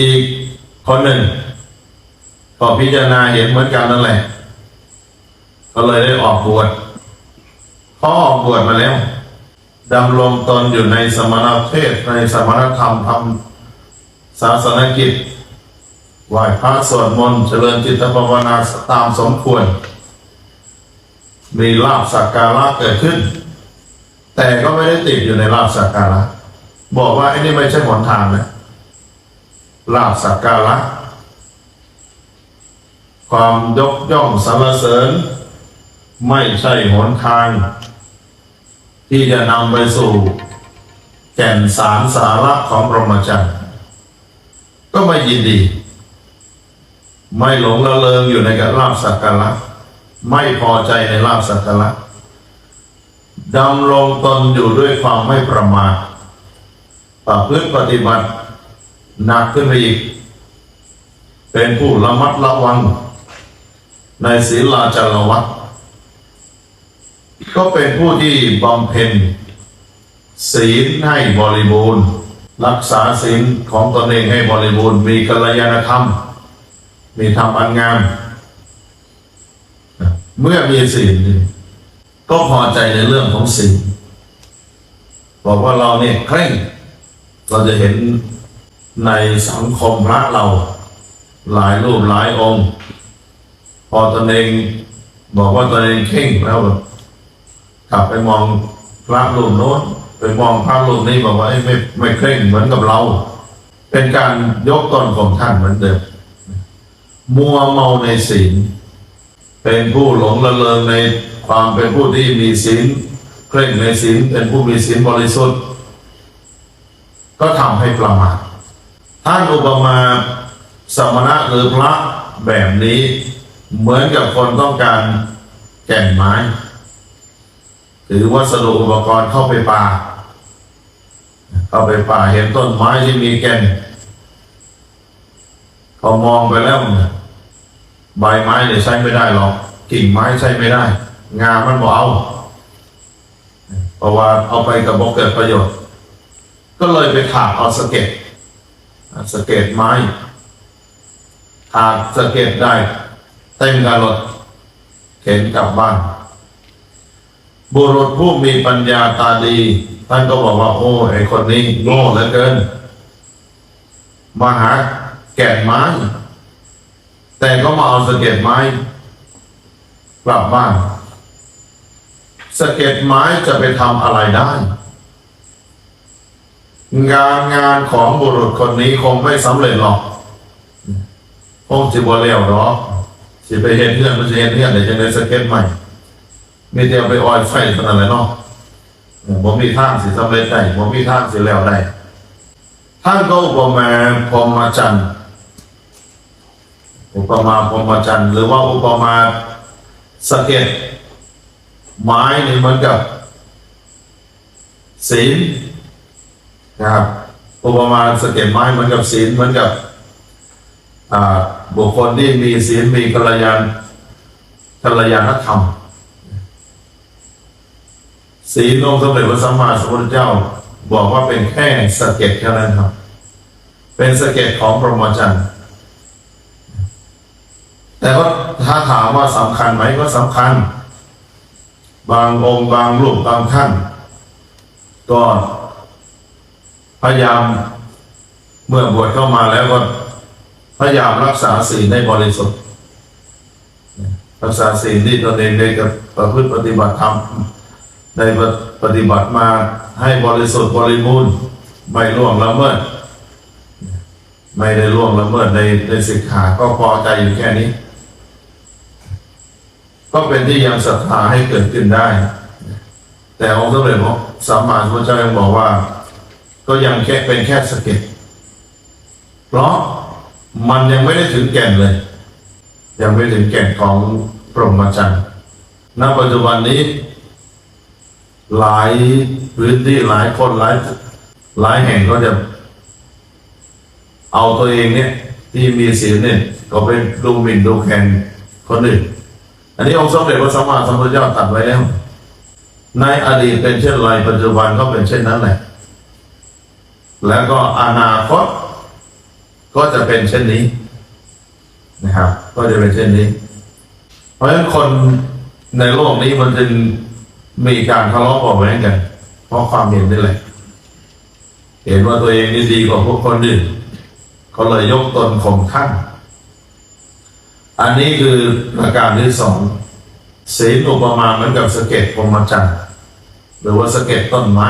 อีกคนหนึ่งก็พิจารณาเห็นเหมือนกันนั่นแหละ ก็เลยได้ออกบวชพอออกบวชมาแล้วดำรงตนอยู่ในสมณเพศในสมณธรรมทำศาสนกิจไหว้พระสวดมนต์เจริญจิตภาวนาตามสมควร มีลาบสักการะเกิดขึ้น แต่ก็ไม่ได้ติดอยู่ในลาบสักการะ บอกว่าไอ้นี่ไม่ใช่หนทางนะ ลาบสักการะ ความยกย่องสรรเสริญ ไม่ใช่หนทาง ที่จะนำไปสู่แก่นสารสาระของพรหมจรรย์ก็ไม่ยินดี ไม่หลงละเลงอยู่ในการลาบสักการะ ไม่พอใจในลาบสักการะดำรงตนอยู่ด้วยความไม่ประมาทประพฤติปฏิบัติ หนักขึ้นไปอีก เป็นผู้ระมัดระวัง ในศีลาจารวัตก็เป็นผู้ที่บำเพ็ญศีลให้บริบูรณ์ รักษาศีลของตนเองให้บริบูรณ์ มีกัลยาณธรรม มีธรรมอันงาม เมื่อมีศีลก็พอใจในเรื่องของศีลบอกว่าเราเนี่ยเคร่ง เราจะเห็น ในสังคมพระเราหลายรูปหลายองค์ พอตนเองบอกว่าตนเองเข่งแล้วแบบกลับไปมองพระรูปโน้นไปมองพระรูปนี้บอกว่าไม่ไม่เคร่งเหมือนกับเรา เป็นการยกตนของท่านเหมือนเดิมมัวเมาในศีลเป็นผู้หลงละเลงในความเป็นผู้ที่มีศีลเคร่งในศีลเป็นผู้มีศีลบริสุทธิ์ ก็ทำให้ประมาท ท่านอุปมาสมณะหรือพระแบบนี้ เหมือนกับคนต้องการแก่นไม้ หรือวัสดุอุปกรณ์เข้าไปป่า เข้าไปป่าเห็นต้นไม้ที่มีแก่น พอมองไปแล้วใบไม้เนี่ยใช้ไม่ได้หรอกกิ่งไม้ใช้ไม่ได้ งามันบ่เอาเพราะว่าเอาไปกับบ่เกิดประโยชน์ ก็เลยไปถากเอาสเก็ด สะเก็ดไม้ถากสะเก็ดได้ เต็มกันรถเข็นกลับบ้าน บุรุษผู้มีปัญญาตาดี ท่านก็บอกว่า โอ้ไอคนนี้โง่เหลือเกิน มาหาแก่นไม้ แต่ก็มาเอาสะเก็ดไม้ กลับบ้านสะเก็ดไม้จะไปทำอะไรได้ งานงานของบุรุษคนนี้คงไม่สำเร็จหรอกคงจะบ่เลี้ยวหรอกสิไปเห็นเพื่อนมันจะเห็นเพื่อนเดี๋ยวจะได้สเก็ตใหม่มีแต่เอาไปออยไฟเท่านั้นเนาะผมมีท่างสิสำเร็จได้ผมมีท่างสิแล้วได้ท่านก็อุปมาพรหมจันทร์อุปมาพรหมจันทร์หรือว่าอุปมาสเก็ดไม้นี่เหมือนกับศีล นะครับอุปมาสเก็ดไม้เหมือนกับศีลเหมือนกับบุคคลที่มีศีลมีกัลยาณกัลยาณธรรมศีลองค์สมเด็จพระสัมมาสัมพุทธเจ้า บอกว่าเป็นแค่สเก็ดแค่นั้นครับ เป็นสเก็ดของพรหมจรรย์แต่ว่าถ้าถามว่าสำคัญไหมก็สำคัญ บางองค์บางรูปบางท่านก็ พยายามเมื่อบวชเข้ามาแล้วก็พยายามรักษาศีลให้บริสุทธิ์รักษาศีลที่ตนเองได้กับประพฤติปฏิบัติธรรมได้ปฏิบัติมาให้บริสุทธิ์บริบูรณ์ไม่ล่วงละเมิดไม่ได้ล่วงละเมิดในในสิกขาก็พอใจอยู่แค่นี้ ก็เป็นที่ยังศรัทธาให้เกิดขึ้นได้ แต่องค์สมเด็จพระสัมมาสัมพุทธเจ้ายังบอกว่า ก็ยังแค่เป็นแค่สะเก็ดเพราะมันยังไม่ได้ถึงแก่นเลย ยังไม่ถึงแก่นของพรหมจรรย์ณปัจจุบันนี้ หลายพื้นที่หลายคนหลายหลายแห่งก็จะเอาตัวเองเนี่ย ที่มีศีลเนี่ยก็ไปดูหมิ่นดูแคลนคนอื่นอันนี้องค์สมเด็จพระสัมมาสัมพุทธเจ้าตัดไว้แล้วในอดีตเป็นเช่นไรปัจจุบันก็เป็นเช่นนั้นแหละ แล้วก็อนาคตก็จะเป็นเช่นนี้นะครับ ก็จะเป็นเช่นนี้ เพราะฉะนั้นคนในโลกนี้มันจึงมีการทะเลาะเบาแว้งกัน เพราะความเห็นนี่แหละ เห็นว่าตัวเองนี่ดีกว่าพวกคนอื่นก็เลยยกตนข่มท่าน อันนี้คือประการที่สองศีลอุปมาเหมือนกับสะเก็ดพรมจันทร์หรือว่าสะเก็ดต้นไม้